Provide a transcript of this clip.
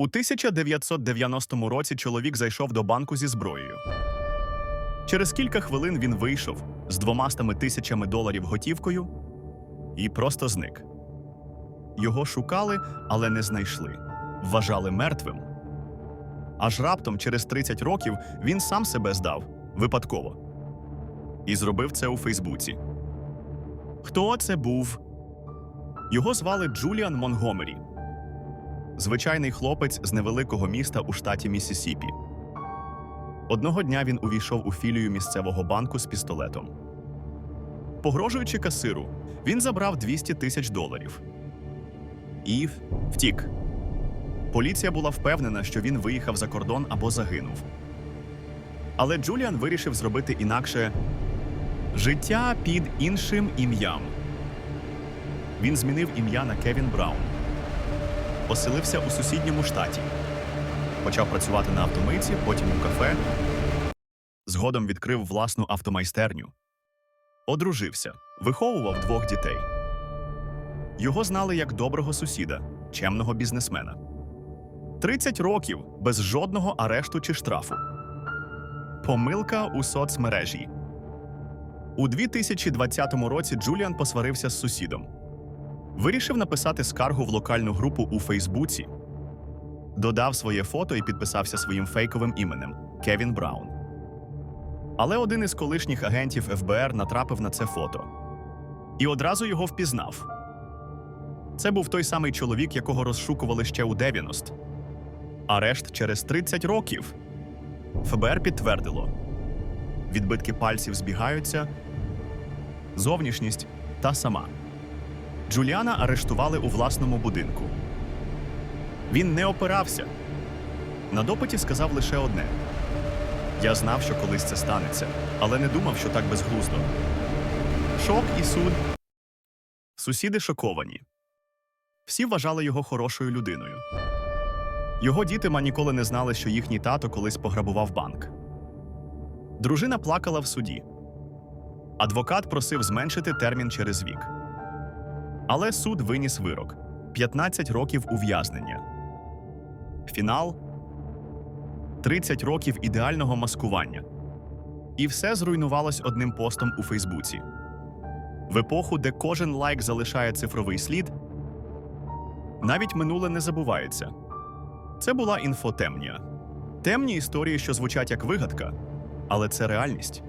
У 1990 році чоловік зайшов до банку зі зброєю. Через кілька хвилин він вийшов з двомастами тисячами доларів готівкою і просто зник. Його шукали, але не знайшли. Вважали мертвим. Аж раптом, через 30 років, він сам себе здав випадково. І зробив це у Фейсбуці. Хто це був? Його звали Джуліан Монгомері. Звичайний хлопець з невеликого міста у штаті Міссісіпі. Одного дня він увійшов у філію місцевого банку з пістолетом. Погрожуючи касиру, він забрав 200 тисяч доларів. І втік. Поліція була впевнена, що він виїхав за кордон або загинув. Але Джуліан вирішив зробити інакше життя під іншим ім'ям. Він змінив ім'я на Кевін Браун. Оселився у сусідньому штаті. Почав працювати на автомийці, потім у кафе. Згодом відкрив власну автомайстерню. Одружився, виховував двох дітей. Його знали як доброго сусіда, чемного бізнесмена. 30 років без жодного арешту чи штрафу. Помилка у соцмережі. У 2020 році Джуліан посварився з сусідом. Вирішив написати скаргу в локальну групу у Фейсбуці, додав своє фото і підписався своїм фейковим іменем Кевін Браун. Але один із колишніх агентів ФБР натрапив на це фото і одразу його впізнав. Це був той самий чоловік, якого розшукували ще у 90. Арешт через 30 років. ФБР підтвердило: відбитки пальців збігаються, зовнішність та сама. Джуліана арештували у власному будинку. Він не опирався. На допиті сказав лише одне: Я знав, що колись це станеться, але не думав, що так безглуздо. Шок і суд. Сусіди шоковані. Всі вважали його хорошою людиною. Його дітима ніколи не знали, що їхній тато колись пограбував банк. Дружина плакала в суді. Адвокат просив зменшити термін через вік. Але суд виніс вирок 15 років ув'язнення. Фінал 30 років ідеального маскування. І все зруйнувалось одним постом у Фейсбуці. В епоху, де кожен лайк залишає цифровий слід, навіть минуле не забувається. Це була інфотемнія. Темні історії, що звучать як вигадка, але це реальність.